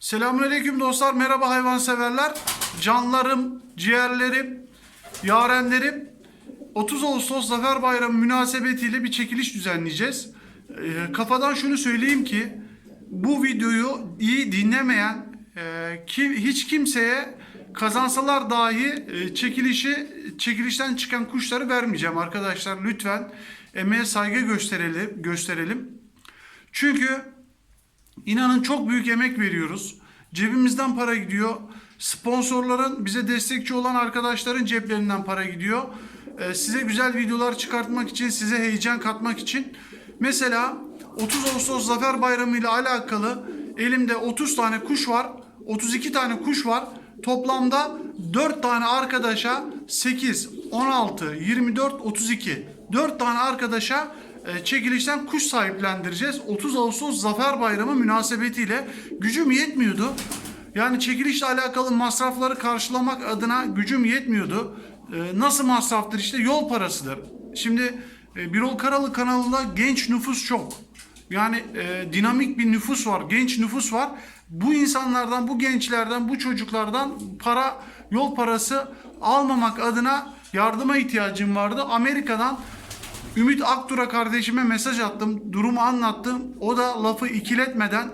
Selamünaleyküm dostlar. Merhaba hayvanseverler. Canlarım, ciğerlerim, yarenlerim. 30 Ağustos Zafer Bayramı münasebetiyle bir çekiliş düzenleyeceğiz. Ee, kafadan şunu söyleyeyim ki bu videoyu iyi dinlemeyen e, ki, hiç kimseye kazansalar dahi e, çekilişi çekilişten çıkan kuşları vermeyeceğim arkadaşlar. Lütfen emeğe saygı gösterelim gösterelim. Çünkü İnanın çok büyük emek veriyoruz. Cebimizden para gidiyor. Sponsorların, bize destekçi olan arkadaşların ceplerinden para gidiyor. Ee, size güzel videolar çıkartmak için, size heyecan katmak için. Mesela 30 Ağustos Zafer Bayramı ile alakalı elimde 30 tane kuş var. 32 tane kuş var. Toplamda 4 tane arkadaşa 8, 16, 24, 32. 4 tane arkadaşa çekilişten kuş sahiplendireceğiz. 30 Ağustos Zafer Bayramı münasebetiyle gücüm yetmiyordu. Yani çekilişle alakalı masrafları karşılamak adına gücüm yetmiyordu. E, Nasıl masraftır işte yol parasıdır. Şimdi e, Birol Karalı kanalında genç nüfus çok. Yani e, dinamik bir nüfus var, genç nüfus var. Bu insanlardan, bu gençlerden, bu çocuklardan para, yol parası almamak adına yardıma ihtiyacım vardı. Amerika'dan Ümit Aktur'a kardeşime mesaj attım, durumu anlattım. O da lafı ikiletmeden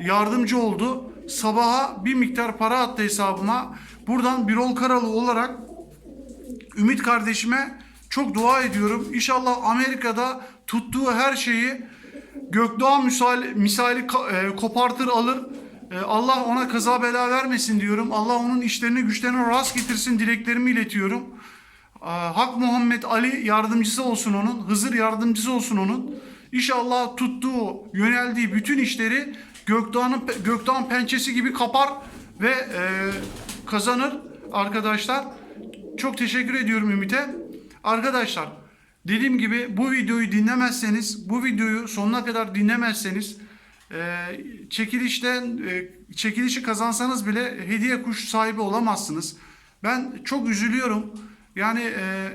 yardımcı oldu. Sabaha bir miktar para attı hesabıma. Buradan Birol Karalı olarak Ümit kardeşime çok dua ediyorum. İnşallah Amerika'da tuttuğu her şeyi Gökdoğan misali, misali e, kopartır alır. E, Allah ona kaza bela vermesin diyorum. Allah onun işlerini güçlerini rast getirsin dileklerimi iletiyorum. E, Hak Muhammed Ali yardımcısı olsun onun. Hızır yardımcısı olsun onun. İnşallah tuttuğu, yöneldiği bütün işleri Gökdoğan'ın Gökdoğan pençesi gibi kapar ve e, kazanır arkadaşlar. Çok teşekkür ediyorum Ümit'e. Arkadaşlar dediğim gibi bu videoyu dinlemezseniz, bu videoyu sonuna kadar dinlemezseniz e, çekilişten e, çekilişi kazansanız bile hediye kuş sahibi olamazsınız. Ben çok üzülüyorum. Yani e,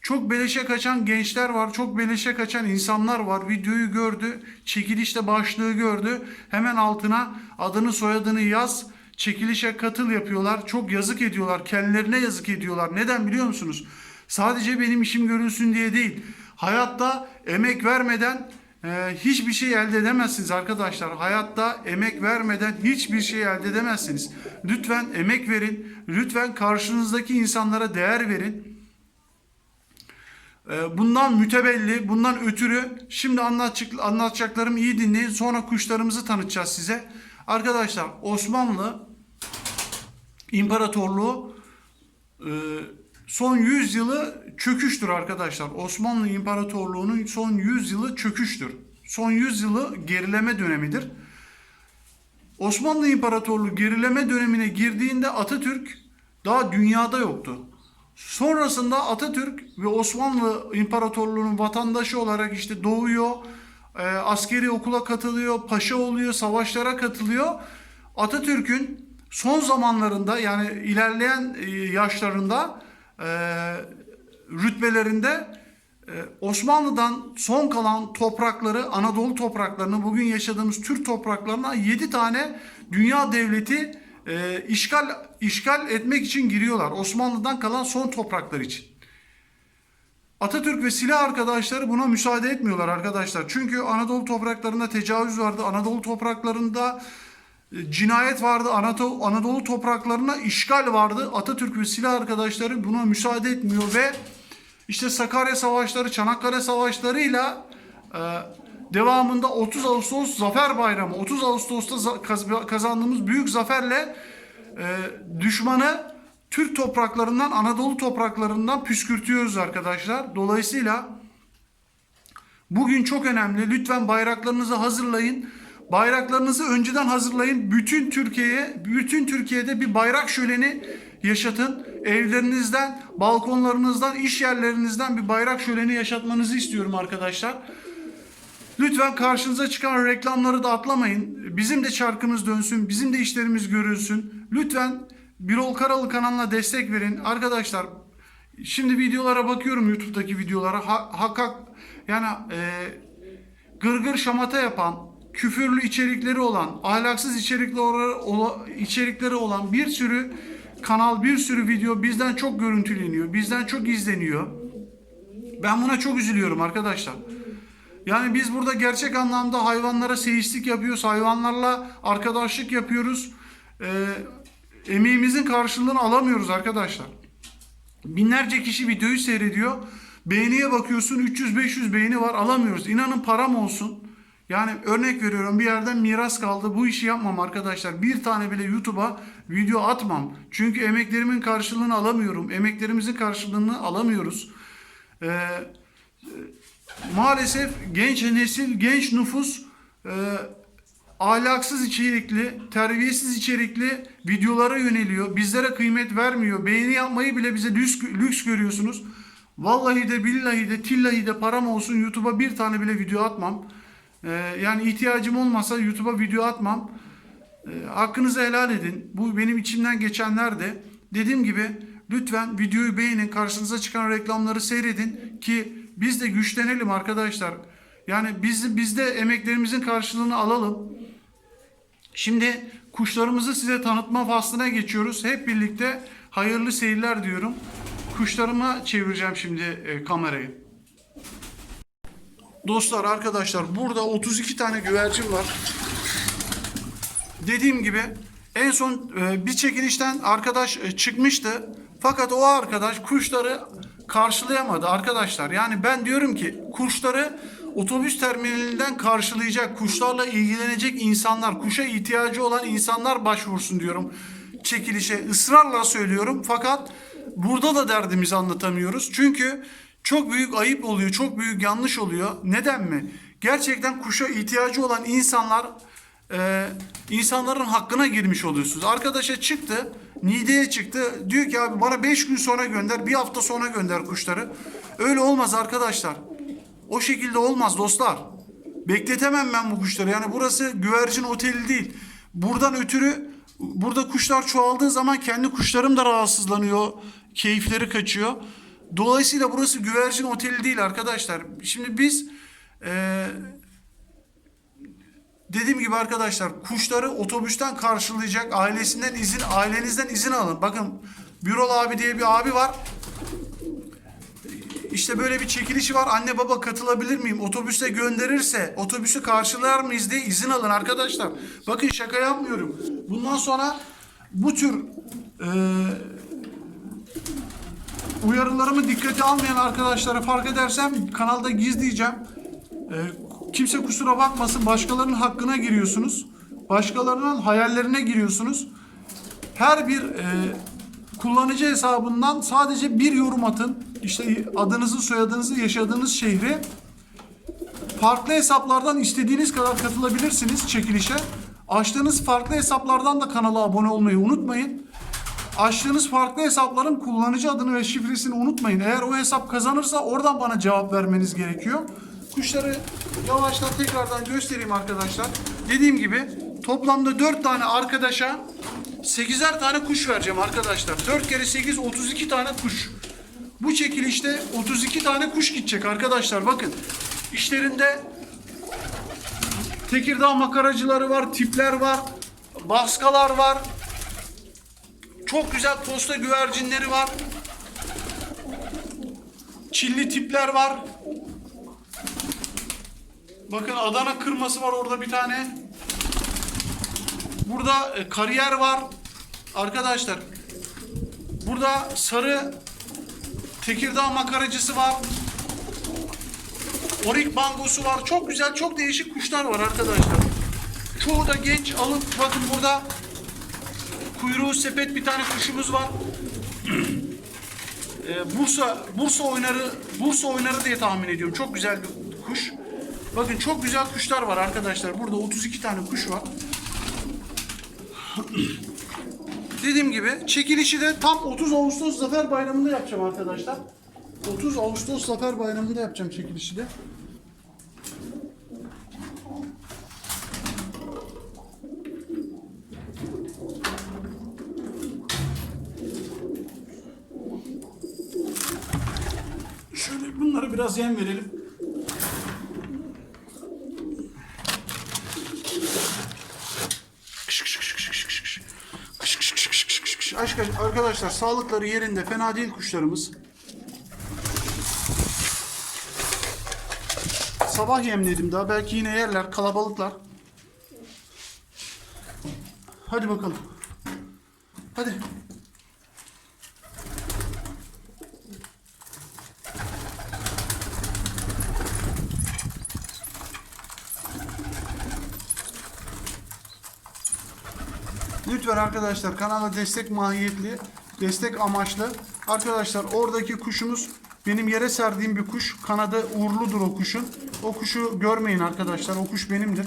çok beleşe kaçan gençler var, çok beleşe kaçan insanlar var. Videoyu gördü, çekilişte başlığı gördü. Hemen altına adını soyadını yaz, çekilişe katıl yapıyorlar. Çok yazık ediyorlar, kendilerine yazık ediyorlar. Neden biliyor musunuz? Sadece benim işim görünsün diye değil. Hayatta emek vermeden e, hiçbir şey elde edemezsiniz arkadaşlar. Hayatta emek vermeden hiçbir şey elde edemezsiniz. Lütfen emek verin. Lütfen karşınızdaki insanlara değer verin. Ee, Bundan mütevelli, bundan ötürü şimdi anlatacak, anlatacaklarımı iyi dinleyin. Sonra kuşlarımızı tanıtacağız size. Arkadaşlar Osmanlı İmparatorluğu e, son 100 yılı çöküştür arkadaşlar. Osmanlı İmparatorluğu'nun son 100 yılı çöküştür. Son 100 yılı gerileme dönemidir. Osmanlı İmparatorluğu gerileme dönemine girdiğinde Atatürk daha dünyada yoktu. Sonrasında Atatürk ve Osmanlı İmparatorluğu'nun vatandaşı olarak işte doğuyor, e, askeri okula katılıyor, paşa oluyor, savaşlara katılıyor. Atatürk'ün son zamanlarında yani ilerleyen e, yaşlarında e, rütbelerinde e, Osmanlı'dan son kalan toprakları, Anadolu topraklarını, bugün yaşadığımız Türk topraklarına 7 tane dünya devleti e, işgal işgal etmek için giriyorlar. Osmanlı'dan kalan son topraklar için. Atatürk ve silah arkadaşları buna müsaade etmiyorlar arkadaşlar. Çünkü Anadolu topraklarında tecavüz vardı. Anadolu topraklarında cinayet vardı. Anadolu, Anadolu topraklarına işgal vardı. Atatürk ve silah arkadaşları buna müsaade etmiyor ve işte Sakarya Savaşları, Çanakkale Savaşları'yla e, devamında 30 Ağustos Zafer Bayramı, 30 Ağustos'ta za- kaz- kazandığımız büyük zaferle e, düşmanı Türk topraklarından, Anadolu topraklarından püskürtüyoruz arkadaşlar. Dolayısıyla bugün çok önemli. Lütfen bayraklarınızı hazırlayın. Bayraklarınızı önceden hazırlayın. Bütün Türkiye'ye, bütün Türkiye'de bir bayrak şöleni yaşatın. Evlerinizden, balkonlarınızdan, iş yerlerinizden bir bayrak şöleni yaşatmanızı istiyorum arkadaşlar. Lütfen karşınıza çıkan reklamları da atlamayın. Bizim de çarkımız dönsün, bizim de işlerimiz görülsün. Lütfen Birol Karalı kanalına destek verin. Arkadaşlar şimdi videolara bakıyorum YouTube'daki videolara. Ha, hakak yani e, gırgır şamata yapan, küfürlü içerikleri olan, ahlaksız içerikleri, ola- içerikleri olan bir sürü kanal, bir sürü video bizden çok görüntüleniyor, bizden çok izleniyor. Ben buna çok üzülüyorum arkadaşlar. Yani biz burada gerçek anlamda hayvanlara seyislik yapıyoruz, hayvanlarla arkadaşlık yapıyoruz. Ee, emeğimizin karşılığını alamıyoruz arkadaşlar. Binlerce kişi videoyu seyrediyor. Beğeniye bakıyorsun 300-500 beğeni var alamıyoruz. İnanın param olsun. Yani örnek veriyorum bir yerden miras kaldı. Bu işi yapmam arkadaşlar. Bir tane bile YouTube'a video atmam. Çünkü emeklerimin karşılığını alamıyorum. Emeklerimizin karşılığını alamıyoruz. Ee, maalesef genç nesil, genç nüfus e, ahlaksız içerikli, terbiyesiz içerikli videolara yöneliyor. Bizlere kıymet vermiyor. Beğeni yapmayı bile bize lüks, lüks görüyorsunuz. Vallahi de billahi de tillahi de param olsun YouTube'a bir tane bile video atmam. Ee, yani ihtiyacım olmasa YouTube'a video atmam. Ee, hakkınızı helal edin. Bu benim içimden geçenler de. Dediğim gibi lütfen videoyu beğenin. Karşınıza çıkan reklamları seyredin ki biz de güçlenelim arkadaşlar. Yani biz, biz de emeklerimizin karşılığını alalım. Şimdi kuşlarımızı size tanıtma faslına geçiyoruz. Hep birlikte hayırlı seyirler diyorum. Kuşlarıma çevireceğim şimdi e, kamerayı. Dostlar arkadaşlar burada 32 tane güvercin var. Dediğim gibi en son e, bir çekilişten arkadaş e, çıkmıştı. Fakat o arkadaş kuşları karşılayamadı arkadaşlar. Yani ben diyorum ki kuşları otobüs terminalinden karşılayacak, kuşlarla ilgilenecek insanlar, kuşa ihtiyacı olan insanlar başvursun diyorum çekilişe. ısrarla söylüyorum. Fakat burada da derdimizi anlatamıyoruz. Çünkü çok büyük ayıp oluyor, çok büyük yanlış oluyor. Neden mi? Gerçekten kuşa ihtiyacı olan insanlar e, insanların hakkına girmiş oluyorsunuz. Arkadaşa çıktı, Niğde'ye çıktı. Diyor ki abi bana 5 gün sonra gönder, bir hafta sonra gönder kuşları. Öyle olmaz arkadaşlar. O şekilde olmaz dostlar. Bekletemem ben bu kuşları. Yani burası güvercin oteli değil. Buradan ötürü burada kuşlar çoğaldığı zaman kendi kuşlarım da rahatsızlanıyor. Keyifleri kaçıyor. Dolayısıyla burası güvercin oteli değil arkadaşlar. Şimdi biz eee Dediğim gibi arkadaşlar kuşları otobüsten karşılayacak ailesinden izin ailenizden izin alın. Bakın Bürol abi diye bir abi var. İşte böyle bir çekilişi var. Anne baba katılabilir miyim? Otobüste gönderirse otobüsü karşılar mıyız diye izin alın arkadaşlar. Bakın şaka yapmıyorum. Bundan sonra bu tür e, uyarılarımı dikkate almayan arkadaşlara fark edersem kanalda gizleyeceğim. Ee, kimse kusura bakmasın başkalarının hakkına giriyorsunuz. Başkalarının hayallerine giriyorsunuz. Her bir e, kullanıcı hesabından sadece bir yorum atın. İşte adınızı, soyadınızı, yaşadığınız şehri. Farklı hesaplardan istediğiniz kadar katılabilirsiniz çekilişe. Açtığınız farklı hesaplardan da kanala abone olmayı unutmayın. Açtığınız farklı hesapların kullanıcı adını ve şifresini unutmayın. Eğer o hesap kazanırsa oradan bana cevap vermeniz gerekiyor. Kuşları yavaştan tekrardan göstereyim arkadaşlar. Dediğim gibi toplamda 4 tane arkadaşa 8'er tane kuş vereceğim arkadaşlar. 4 kere 8 32 tane kuş. Bu çekilişte 32 tane kuş gidecek arkadaşlar. Bakın işlerinde Tekirdağ makaracıları var, tipler var, baskalar var. Çok güzel posta güvercinleri var. Çilli tipler var. Bakın Adana kırması var orada bir tane. Burada e, kariyer var. Arkadaşlar. Burada sarı Tekirdağ makaracısı var. Orik bangosu var. Çok güzel, çok değişik kuşlar var arkadaşlar. Çoğu da genç. Alın bakın burada kuyruğu sepet bir tane kuşumuz var. Ee, Bursa Bursa oynarı Bursa oynarı diye tahmin ediyorum. Çok güzel bir kuş. Bakın çok güzel kuşlar var arkadaşlar. Burada 32 tane kuş var. Dediğim gibi çekilişi de tam 30 Ağustos Zafer Bayramı'nda yapacağım arkadaşlar. 30 Ağustos Zafer Bayramı'nda yapacağım çekilişi de. Şöyle bunlara biraz yem verelim. Aşk- Arkadaşlar sağlıkları yerinde fena değil kuşlarımız. Sabah yemledim daha belki yine yerler kalabalıklar. Hadi bakalım. Hadi. Lütfen arkadaşlar kanala destek mahiyetli, destek amaçlı. Arkadaşlar oradaki kuşumuz benim yere serdiğim bir kuş. Kanadı uğurludur o kuşun. O kuşu görmeyin arkadaşlar. O kuş benimdir.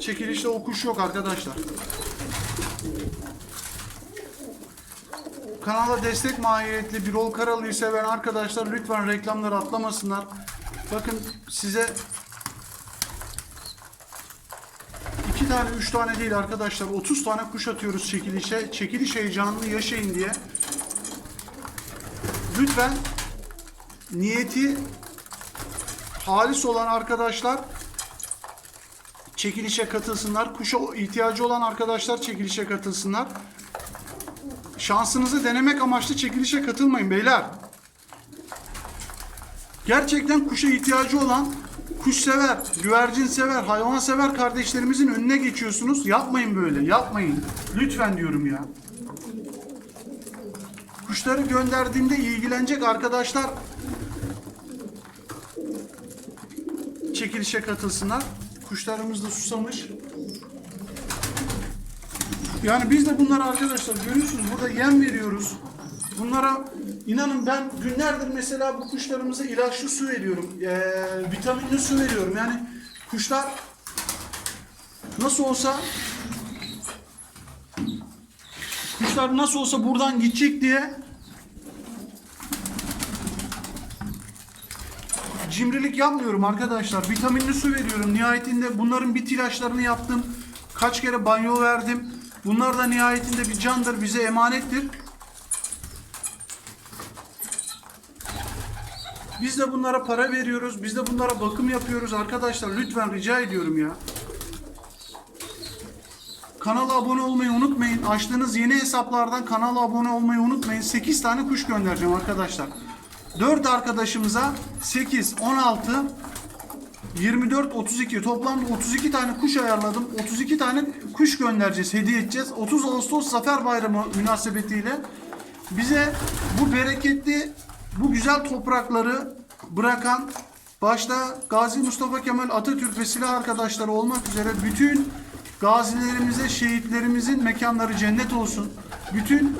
Çekilişte o kuş yok arkadaşlar. Kanala destek mahiyetli Birol Karalı'yı seven arkadaşlar lütfen reklamları atlamasınlar. Bakın size İki tane, üç tane değil arkadaşlar. 30 tane kuş atıyoruz çekilişe. Çekiliş heyecanını yaşayın diye. Lütfen niyeti halis olan arkadaşlar çekilişe katılsınlar. Kuşa ihtiyacı olan arkadaşlar çekilişe katılsınlar. Şansınızı denemek amaçlı çekilişe katılmayın beyler. Gerçekten kuşa ihtiyacı olan kuş sever, güvercin sever, hayvan sever kardeşlerimizin önüne geçiyorsunuz. Yapmayın böyle, yapmayın. Lütfen diyorum ya. Kuşları gönderdiğimde ilgilenecek arkadaşlar çekilişe katılsınlar. Kuşlarımız da susamış. Yani biz de bunlara arkadaşlar görüyorsunuz burada yem veriyoruz. Bunlara inanın ben günlerdir mesela bu kuşlarımıza ilaçlı su veriyorum. Ee, vitaminli su veriyorum. Yani kuşlar nasıl olsa kuşlar nasıl olsa buradan gidecek diye cimrilik yapmıyorum arkadaşlar. Vitaminli su veriyorum. Nihayetinde bunların bit ilaçlarını yaptım. Kaç kere banyo verdim. Bunlar da nihayetinde bir candır, bize emanettir. Biz de bunlara para veriyoruz. Biz de bunlara bakım yapıyoruz arkadaşlar. Lütfen rica ediyorum ya. Kanala abone olmayı unutmayın. Açtığınız yeni hesaplardan kanala abone olmayı unutmayın. 8 tane kuş göndereceğim arkadaşlar. 4 arkadaşımıza 8, 16, 24, 32 toplamda 32 tane kuş ayarladım. 32 tane kuş göndereceğiz, hediye edeceğiz. 30 Ağustos Zafer Bayramı münasebetiyle bize bu bereketli, bu güzel toprakları bırakan başta Gazi Mustafa Kemal Atatürk ve silah arkadaşları olmak üzere bütün gazilerimize, şehitlerimizin mekanları cennet olsun. Bütün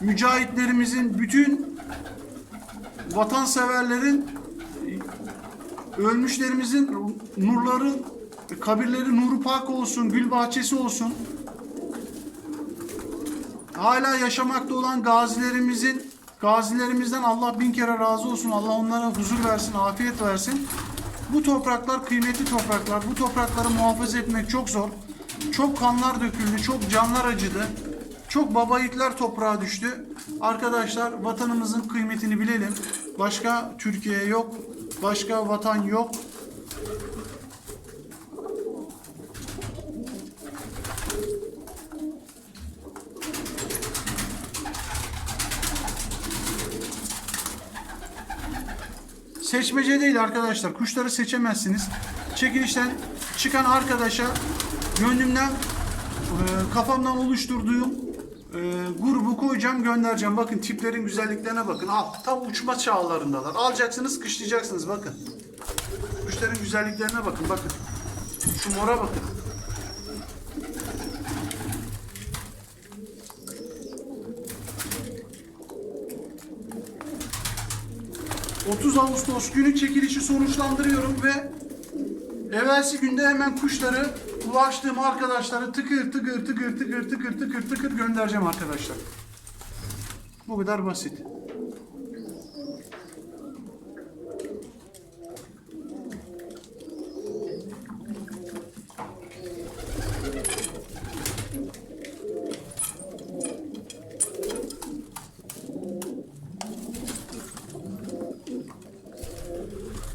mücahitlerimizin, bütün vatanseverlerin, ölmüşlerimizin nurları, kabirleri nuru pak olsun, gül bahçesi olsun. Hala yaşamakta olan gazilerimizin, gazilerimizden Allah bin kere razı olsun. Allah onlara huzur versin, afiyet versin. Bu topraklar kıymetli topraklar. Bu toprakları muhafaza etmek çok zor. Çok kanlar döküldü, çok canlar acıdı. Çok baba yiğitler toprağa düştü. Arkadaşlar vatanımızın kıymetini bilelim. Başka Türkiye yok. Başka vatan yok. Seçmece değil arkadaşlar. Kuşları seçemezsiniz. Çekilişten çıkan arkadaşa gönlümden e, kafamdan oluşturduğum e, grubu koyacağım göndereceğim. Bakın tiplerin güzelliklerine bakın. Al tam uçma çağlarındalar. Alacaksınız kışlayacaksınız bakın. Kuşların güzelliklerine bakın bakın. Şu mora bakın. ...30 Ağustos günü çekilişi sonuçlandırıyorum ve... ...evvelsi günde hemen kuşları... ...ulaştığım arkadaşları tıkır tıkır tıkır tıkır tıkır tıkır tıkır göndereceğim arkadaşlar. Bu kadar basit.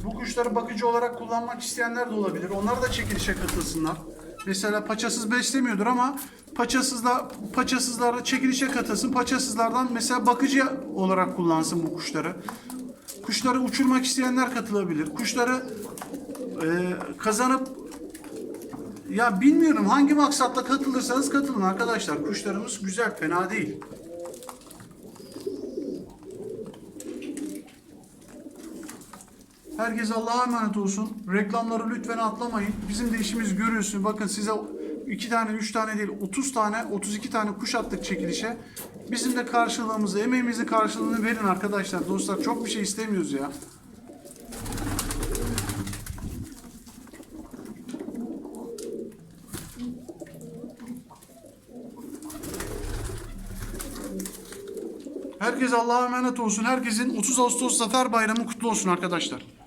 Bu kuşları bakıcı kullanmak isteyenler de olabilir. Onlar da çekilişe katılsınlar. Mesela paçasız beslemiyordur ama paçasızlar paçasızlarda çekilişe katılsın. Paçasızlardan mesela bakıcı olarak kullansın bu kuşları. Kuşları uçurmak isteyenler katılabilir. Kuşları e, kazanıp ya bilmiyorum hangi maksatla katılırsanız katılın arkadaşlar. Kuşlarımız güzel, fena değil. Herkes Allah'a emanet olsun. Reklamları lütfen atlamayın. Bizim de işimiz görüyorsun. Bakın size iki tane, üç tane değil, 30 tane, 32 tane kuş attık çekilişe. Bizim de karşılığımızı, emeğimizin karşılığını verin arkadaşlar. Dostlar çok bir şey istemiyoruz ya. Herkes Allah'a emanet olsun. Herkesin 30 Ağustos Zafer Bayramı kutlu olsun arkadaşlar.